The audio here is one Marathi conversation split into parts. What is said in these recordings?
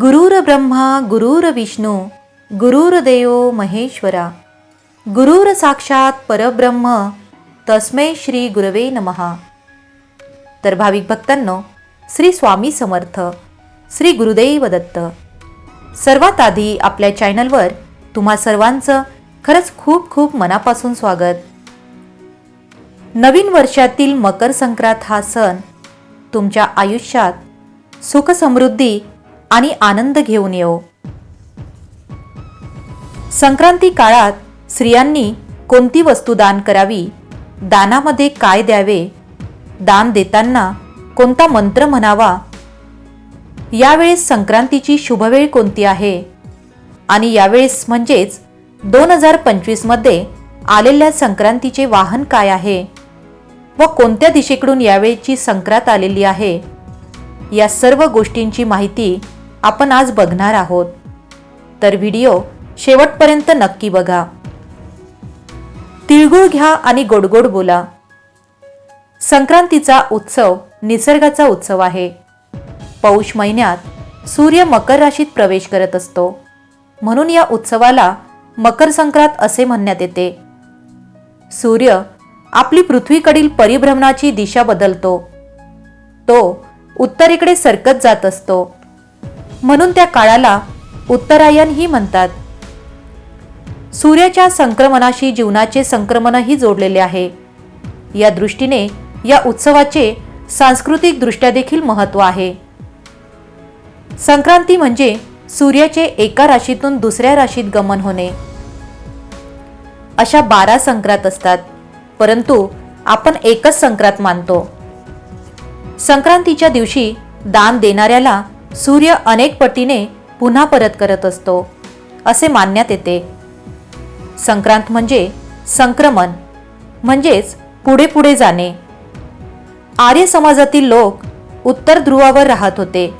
गुरुर ब्रह्मा गुरुर विष्णू गुरुर्देव महेश्वरा। गुरुर साक्षात परब्रह्म तस्मै श्री गुरवे नमहा तर भाविक भक्तांनो श्री स्वामी समर्थ श्री गुरुदेव दत्त सर्वात आधी आपल्या चॅनलवर तुम्हा सर्वांचं खरंच खूप खूप मनापासून स्वागत. नवीन वर्षातील मकर संक्रांत हा सण तुमच्या आयुष्यात सुख समृद्धी आणि आनंद घेऊन येऊ संक्रांती काळात स्त्रियांनी कोणती वस्तू दान करावी? दानामध्ये काय द्यावे? दान देताना कोणता मंत्र म्हणावा? यावेळेस संक्रांतीची शुभवेळ कोणती आहे? आणि यावेळेस म्हणजेच दोन हजार पंचवीसमध्ये आलेल्या संक्रांतीचे वाहन काय आहे? व कोणत्या दिशेकडून यावेळेची संक्रांत आलेली आहे? या सर्व गोष्टींची माहिती आपण आज बघणार आहोत. तर व्हिडिओ शेवटपर्यंत नक्की बघा. तिळगुळ घ्या आणि गोडगोड बोला. संक्रांतीचा उत्सव निसर्गाचा उत्सव आहे. पौष महिन्यात सूर्य मकर राशीत प्रवेश करत असतो. म्हणून या उत्सवाला मकर संक्रांत असे म्हणण्यात येते. सूर्य आपली पृथ्वीकडील परिभ्रमणाची दिशा बदलतो. तो उत्तरेकडे सरकत जात असतो. म्हणून त्या काळाला उत्तरायणही म्हणतात. सूर्याच्या संक्रमणाशी जीवनाचे संक्रमणही जोडलेले आहे. या दृष्टीने या उत्सवाचे सांस्कृतिक दृष्ट्या देखील महत्त्व आहे. संक्रांती म्हणजे सूर्याचे एका राशीतून दुसऱ्या राशीत गमन होणे. अशा बारा संक्रांत असतात परंतु आपण एकच संक्रांत मानतो. संक्रांतीच्या दिवशी दान देणाऱ्याला सूर्य अनेक पटीने पुन्हा परत करत असतो असे मानण्यात येते. संक्रांत म्हणजे संक्रमण म्हणजेच पुढे पुढे जाणे. आर्य समाजातील लोक उत्तर ध्रुवावर राहत होते.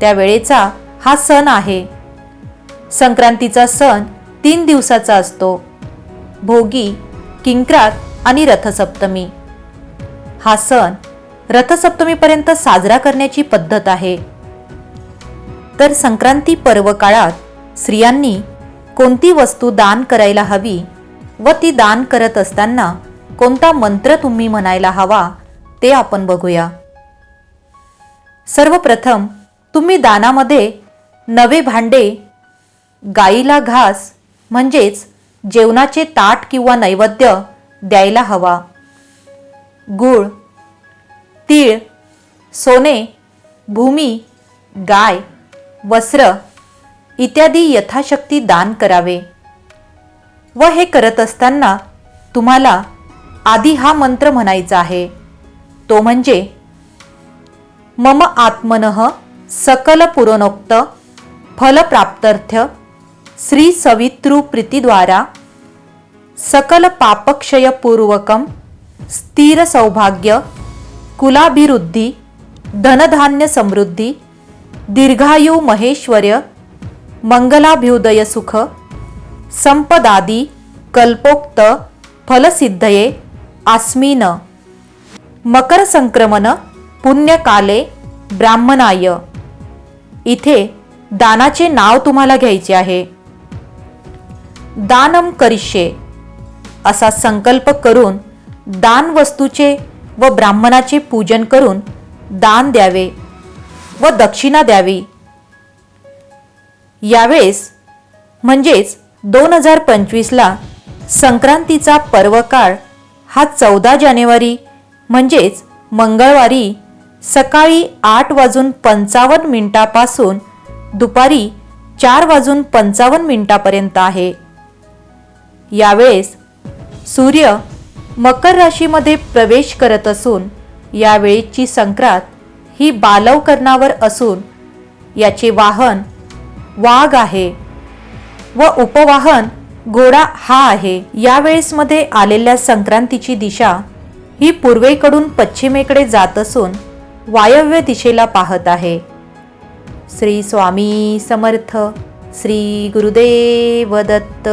त्यावेळेचा हा सण आहे. संक्रांतीचा सण तीन दिवसाचा असतो. भोगी किंक्रात आणि रथसप्तमी. हा सण रथसप्तमीपर्यंत साजरा करण्याची पद्धत आहे. तर संक्रांती पर्व काळात स्त्रियांनी कोणती वस्तू दान करायला हवी व ती दान करत असताना कोणता मंत्र तुम्ही म्हणायला हवा ते आपण बघूया. सर्वप्रथम तुम्ही दानामध्ये नवे भांडे गाईला घास म्हणजेच जेवणाचे ताट किंवा नैवेद्य द्यायला हवा. गूळ तीळ सोने भूमी गाय वस्त्र इत्यादी यथाशक्ती दान करावे. व हे करत असताना तुम्हाला आधी हा मंत्र म्हणायचा आहे. तो म्हणजे मम आत्मनः सकल पुरोनोक्त फलप्राप्तर्थ्य श्री सवितृ प्रीतीद्वारा सकल पापक्षयपूर्वकम स्थिर सौभाग्य कुलाभिवृद्धी धनधान्य समृद्धी दीर्घायु महेश्वर्य मंगलाभ्युदय सुख संपदादी कल्पोक्त फलसिद्धये आस्मिन मकर संक्रमण पुण्यकाले ब्राह्मणाय। इथे दानाचे नाव तुम्हाला घ्यायचे आहे. दानम करिष्ये असा संकल्प करून दान वस्तूचे व ब्राह्मणाचे पूजन करून दान द्यावे. व दक्षिणा द्यावी. यावेळेस म्हणजेच दोन हजार पंचवीसला संक्रांतीचा पर्वकाळ हा चौदा जानेवारी म्हणजेच मंगळवारी सकाळी आठ वाजून पंचावन्न मिनिटापासून दुपारी चार वाजून पंचावन्न मिनिटापर्यंत आहे. यावेळेस सूर्य मकर राशीमध्ये प्रवेश करत असून यावेळीची संक्रांत ही बालवकरणावर असून याचे वाहन वाघ आहे व उपवाहन घोडा हा आहे. यावेळेसमध्ये आलेल्या संक्रांतीची दिशा ही पूर्वेकडून पश्चिमेकडे जात असून वायव्य दिशेला पाहत आहे. श्री स्वामी समर्थ श्री गुरुदेव दत्त.